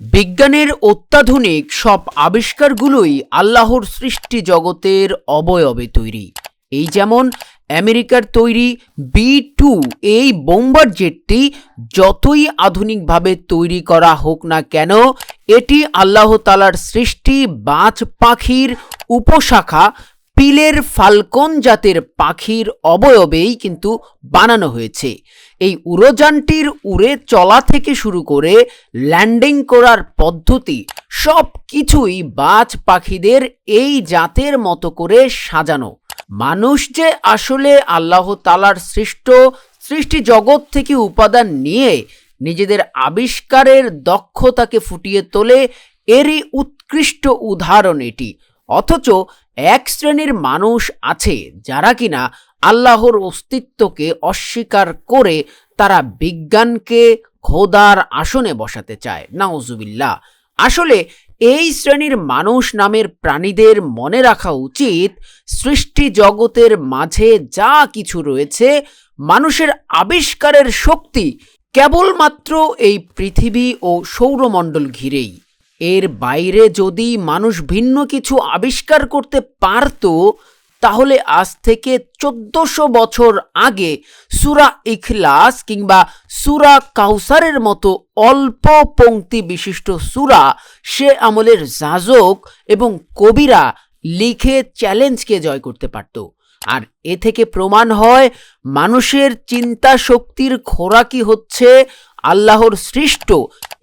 বিজ্ঞানের অত্যাধুনিক সব আবিষ্কারগুলোই আল্লাহর সৃষ্টি জগতের অবয়বে তৈরি। এই যেমন আমেরিকার তৈরি বি টু এই বোম্বার জেটটি যতই আধুনিকভাবে তৈরি করা হোক না কেন, এটি আল্লাহ তালার সৃষ্টি বাজ পাখির উপশাখা পিলের ফাল্কন জাতের পাখির অবয়বেই কিন্তু বানানো হয়েছে। এই উড়োযানটির উড়ে চলা থেকে শুরু করে ল্যান্ডিং করার পদ্ধতি সব কিছুই বাজ পাখিদের এই জাতের মতো করে সাজানো। মানুষ যে আসলে আল্লাহ তালার সৃষ্ট সৃষ্টি জগৎ থেকে উপাদান নিয়ে নিজেদের আবিষ্কারের দক্ষতাকে ফুটিয়ে তোলে, এরই উৎকৃষ্ট উদাহরণ এটি। অথচ এক শ্রেণির মানুষ আছে যারা কিনা আল্লাহর অস্তিত্বকে অস্বীকার করে তারা বিজ্ঞানকে খোদার আসনে বসাতে চায়। নাউজুবিল্লাহ। আসলে এই শ্রেণির মানুষ নামের প্রাণীদের মনে রাখা উচিত সৃষ্টি জগতের মাঝে যা কিছু রয়েছে, মানুষের আবিষ্কারের শক্তি কেবলমাত্র এই পৃথিবী ও সৌরমণ্ডল ঘিরেই। এর বাইরে যদি মানুষ ভিন্ন কিছু আবিষ্কার করতে পারত, তাহলে আজ থেকে চোদ্দশো বছর আগে সুরা ইখলাস কিংবা সুরা কাউসারের মতো অল্প পংক্তি বিশিষ্ট সুরা সে আমলের যাজক এবং কবিরা লিখে চ্যালেঞ্জকে জয় করতে পারত। আর এ থেকে প্রমাণ হয় মানুষের চিন্তা শক্তির খোরাকি হচ্ছে? আল্লাহর সৃষ্ট,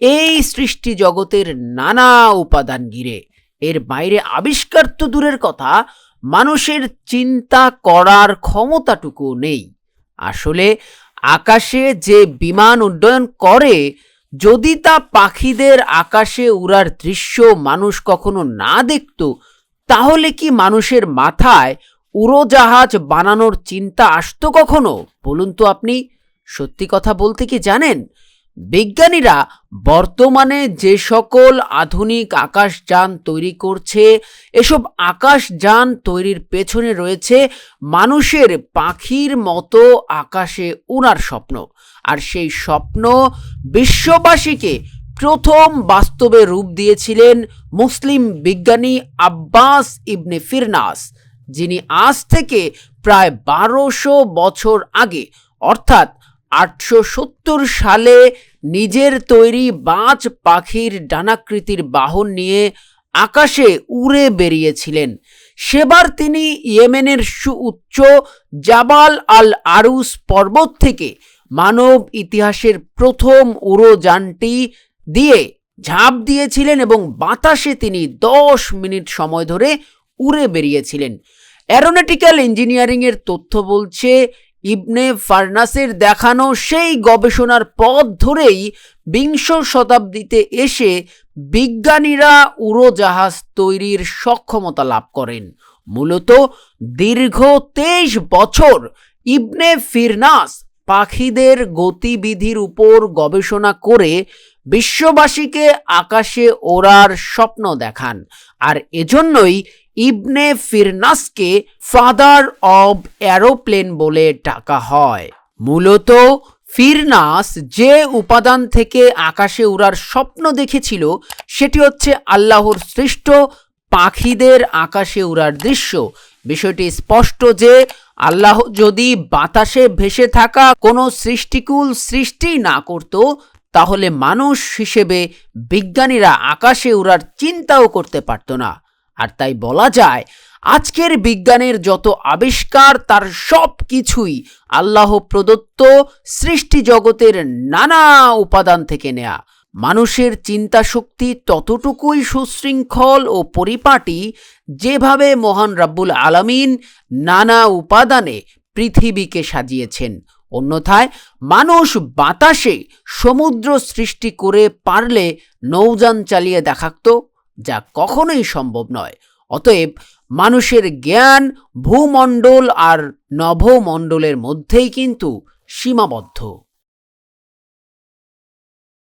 এই সৃষ্টি জগতের নানা উপাদান ঘিরে। এর বাইরে আবিষ্কার তো দূরের কথা, মানুষের চিন্তা করার ক্ষমতাটুকু নেই। আসলে আকাশে যে বিমান উড্ডয়ন করে, যদি তা পাখিদের আকাশে উড়ার দৃশ্য মানুষ কখনো না দেখত, তাহলে কি মানুষের মাথায় উড়োজাহাজ বানানোর চিন্তা আসতো কখনো? বলুন তো আপনি। সত্যি কথা বলতে কি জানেন? বিজ্ঞানীরা বর্তমানে যে সকল আধুনিক আকাশযান তৈরি করছে, এসব আকাশযান তৈরির পেছনে রয়েছে মানুষের পাখির মতো আকাশে উনার স্বপ্ন। আর সেই স্বপ্ন বিশ্ববাসীকে প্রথম বাস্তবে রূপ দিয়েছিলেন মুসলিম বিজ্ঞানী আব্বাস ইবনে ফিরনাস। যিনি আজ থেকে প্রায় বারোশো বছর আগে, অর্থাৎ আটশো সত্তর সালে নিজের তৈরি বাজ পাখির ডানাকৃতির বাহন নিয়ে আকাশে উড়ে বেরিয়েছিলেন। সেবার তিনি ইয়েমেনের সুউচ্চ জাবাল আল আরুস পর্বত থেকে মানব ইতিহাসের প্রথম উড়োযানটি দিয়ে ঝাঁপ দিয়েছিলেন এবং বাতাসে তিনি দশ মিনিট সময় ধরে উড়ে বেরিয়েছিলেন। অ্যারোনটিক্যাল ইঞ্জিনিয়ারিংয়ের তথ্য বলছে, ইবনে ফার্নাসের দেখানো সেই গবেষণার পথ ধরেই বিংশ শতাব্দীতে এসে বিজ্ঞানীরা উড়োজাহাজ তৈরির সক্ষমতা লাভ করেন। মূলত দীর্ঘ তেইশ বছর ইবনে ফিরনাস পাখিদের গতিবিধির উপর গবেষণা করে বিশ্ববাসীকে আকাশে ওড়ার স্বপ্ন দেখান, আর এজন্যই ইবনে ফিরনাসকে ফাদার অব অ্যারোপ্লেন বলে ডাকা হয়। মূলত ফিরনাস যে উপাদান থেকে আকাশে উড়ার স্বপ্ন দেখেছিল, সেটি হচ্ছে আল্লাহর সৃষ্ট পাখিদের আকাশে উড়ার দৃশ্য। বিষয়টি স্পষ্ট যে আল্লাহ যদি বাতাসে ভেসে থাকা কোনো সৃষ্টিকুল সৃষ্টি না করত তাহলে মানুষ হিসেবে বিজ্ঞানীরা আকাশে উড়ার চিন্তাও করতে পারত না। আর তাই বলা যায়, আজকের বিজ্ঞানের যত আবিষ্কার, তার সব কিছুই আল্লাহ প্রদত্ত সৃষ্টি জগতের নানা উপাদান থেকে নেয়া। মানুষের চিন্তা শক্তি ততটুকুই সুশৃঙ্খল ও পরিপাটি যেভাবে মহান রাব্বুল আলামিন নানা উপাদানে পৃথিবীকে সাজিয়েছেন। অন্যথায় মানুষ বাতাসে সমুদ্র সৃষ্টি করে পারলে নৌযান চালিয়ে দেখাত যা কখনোই সম্ভব নয়। অতএব মানুষের জ্ঞান ভূমণ্ডল আর নভমণ্ডলের মধ্যেই কিন্তু সীমাবদ্ধ।